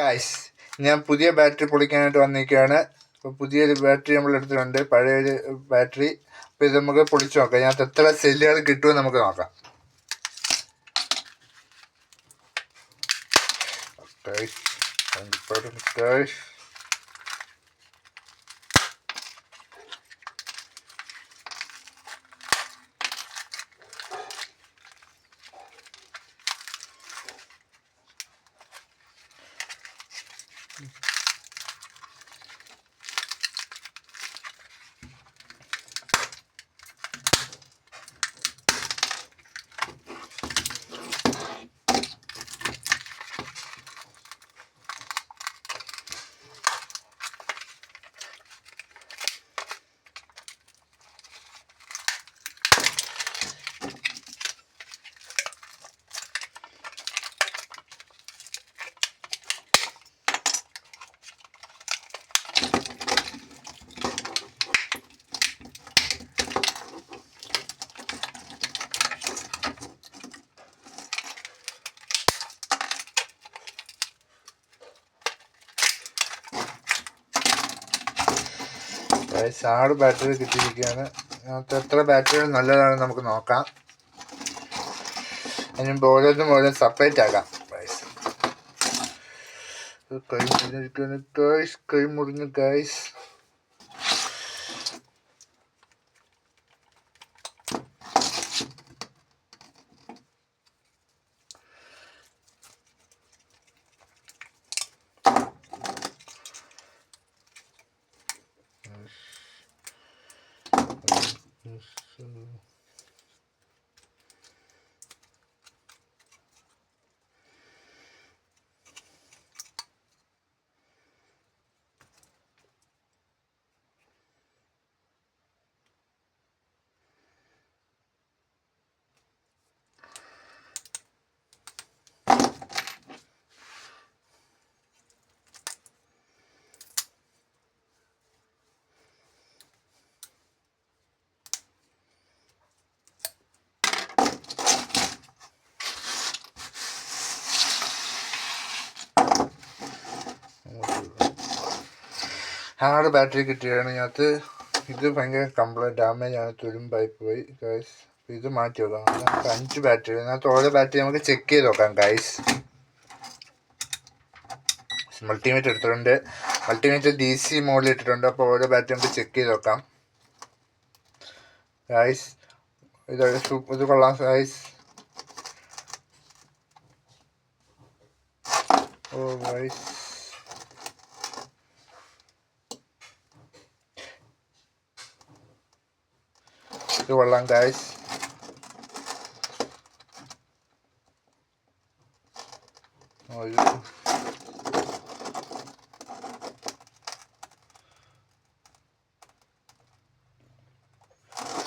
കായ്സ് ഞാൻ പുതിയ ബാറ്ററി പൊളിക്കാനായിട്ട് വന്നിരിക്കുകയാണ്. അപ്പോൾ പുതിയൊരു ബാറ്ററി നമ്മൾ എടുത്തിട്ടുണ്ട്. പഴയൊരു ബാറ്ററി. അപ്പോൾ ഇത് നമുക്ക് പൊളിച്ച് നോക്കാം. ഞാൻ എത്ര സെല്ലുകൾ കിട്ടുമെന്ന് നമുക്ക് നോക്കാം. Guys, ഗൈസ് ആറ് ബാറ്ററി കിട്ടിയിരിക്കുകയാണ്. അതിനകത്ത് എത്ര ബാറ്ററികൾ നല്ലതാണ് നമുക്ക് നോക്കാം. അതിന് ഓരോന്നും ഓരോ സെപ്പറേറ്റ് ആക്കാം. ഗൈസ് കൈ മുറിഞ്ഞിരിക്കുകയാണ് ഗൈസ് കൈ മുറിഞ്ഞു ഗൈസ് 这是。ഹാർഡ് ബാറ്ററി കിട്ടിയാണ് ഇതിനകത്ത് ഇത് ഭയങ്കര കംപ്ലൈന്റ് ഡാമേജ് ആണ്. തുരുമ്പായി പോയി. ഗൈസ് ഇത് മാറ്റി വെക്കാം. നമുക്ക് അഞ്ച് ബാറ്ററി ഇതിനകത്ത് ഓരോ ബാറ്ററി നമുക്ക് ചെക്ക് ചെയ്ത് നോക്കാം ഗൈസ് മൾട്ടിമീറ്റർ എടുത്തിട്ടുണ്ട്. മൾട്ടിമീറ്റർ ഡി സി മോഡിൽ ഇട്ടിട്ടുണ്ട്. അപ്പോൾ ഓരോ ബാറ്ററി നമുക്ക് ചെക്ക് ചെയ്ത് നോക്കാം. ഗൈസ് ഇത് ഇത് കൊള്ളാം ഗൈസ് ഓ ഗൈസ് കൊള്ളാം guys. ഒരു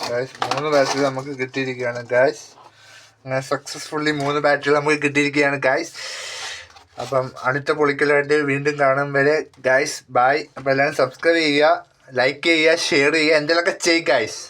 ഗൈസ് മൂന്ന് ബാറ്റിൽ നമുക്ക് കിട്ടിയിരിക്കുകയാണ് ഗായ്സ് അങ്ങനെ സക്സസ്ഫുള്ളി മൂന്ന് ബാറ്റിൽ നമുക്ക് കിട്ടിയിരിക്കുകയാണ് ഗായ്സ് അപ്പം അടുത്ത പൊളിക്കലായിട്ട് വീണ്ടും കാണും വരെ ഗായ്സ് ബായ് അപ്പം എല്ലാവരും സബ്സ്ക്രൈബ് ചെയ്യുക ലൈക്ക് ചെയ്യുക ഷെയർ ചെയ്യുക എന്തെങ്കിലുമൊക്കെ ചെയ്യും ഗൈസ്